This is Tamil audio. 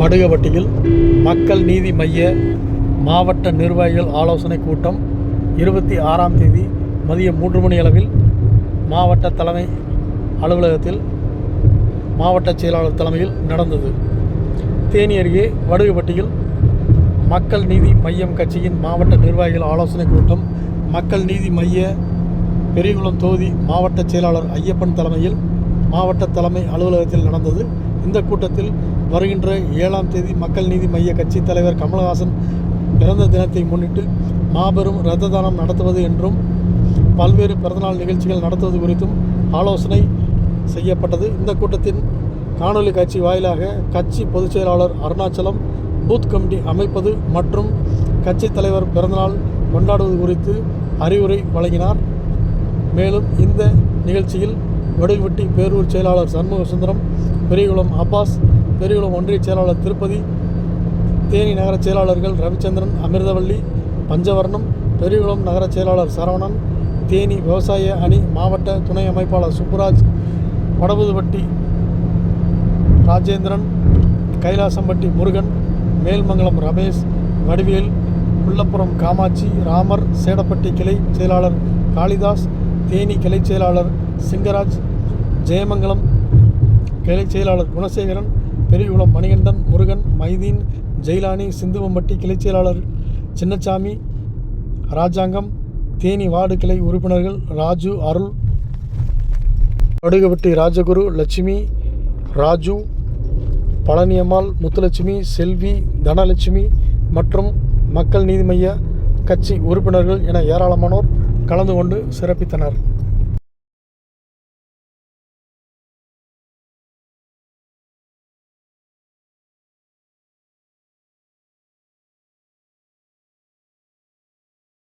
வடுகப்பட்டியில் மக்கள் நீதி மைய மாவட்ட நிர்வாகிகள் ஆலோசனை கூட்டம் இருபத்தி ஆறாம் தேதி மதியம் மூன்று மணி அளவில் மாவட்ட தலைமை அலுவலகத்தில் மாவட்ட செயலாளர் தலைமையில் நடந்தது. தேனி அருகே வடுகப்பட்டியில் மக்கள் நீதி மையம் கட்சியின் மாவட்ட நிர்வாகிகள் ஆலோசனை கூட்டம் மக்கள் நீதி மைய பெரியகுளம் தொகுதி மாவட்ட செயலாளர் ஐயப்பன் தலைமையில் மாவட்ட தலைமை அலுவலகத்தில் நடந்தது. இந்த கூட்டத்தில் வருகின்ற ஏழாம் தேதி மக்கள் நீதி மைய கட்சி தலைவர் கமலஹாசன் பிறந்த தினத்தை முன்னிட்டு மாபெரும் இரத்த தானம் நடத்துவது என்றும் பல்வேறு பிறந்தநாள் நிகழ்ச்சிகள் நடத்துவது குறித்தும் ஆலோசனை செய்யப்பட்டது. இந்த கூட்டத்தின் காணொலி காட்சி வாயிலாக கட்சி பொதுச் செயலாளர் அருணாச்சலம் பூத் கமிட்டி அமைப்பது மற்றும் கட்சி தலைவர் பிறந்தநாள் கொண்டாடுவது குறித்து அறிவுரை வழங்கினார். மேலும் இந்த நிகழ்ச்சியில் வடுகுவட்டி பேரூர் செயலாளர் சண்முக சுந்தரம் பெரியகுளம் அப்பாஸ் பெரியகுளம் ஒன்றிய செயலாளர் திருப்பதி தேனி நகர செயலாளர்கள் ரவிச்சந்திரன் அமிர்தவள்ளி பஞ்சவர்ணம் பெரியகுளம் நகர செயலாளர் சரவணன் தேனி விவசாய அணி மாவட்ட துணை அமைப்பாளர் சுப்புராஜ் வடபுதுப்பட்டி ராஜேந்திரன் கைலாசம்பட்டி முருகன் மேல்மங்கலம் ரமேஷ் வடிவேல் புள்ளப்புறம் காமாட்சி ராமர் சேடப்பட்டி கிளை செயலாளர் காளிதாஸ் தேனி கிளை செயலாளர் சிங்கராஜ் ஜெயமங்கலம் கிளை செயலாளர் குணசேகரன் பெரியகுளம் மணிகண்டன் முருகன் மைதீன் ஜெயிலானி சிந்துவம்பட்டி கிளை செயலாளர் சின்னசாமி ராஜாங்கம் தேனி வார்டு கிளை உறுப்பினர்கள் ராஜு அருள் படுகப்பட்டி ராஜகுரு லட்சுமி ராஜு பழனியம்மாள் முத்துலட்சுமி செல்வி தனலட்சுமி மற்றும் மக்கள் நீதி மைய கட்சி உறுப்பினர்கள் என ஏராளமானோர் கலந்து கொண்டு சிறப்பித்தனர்.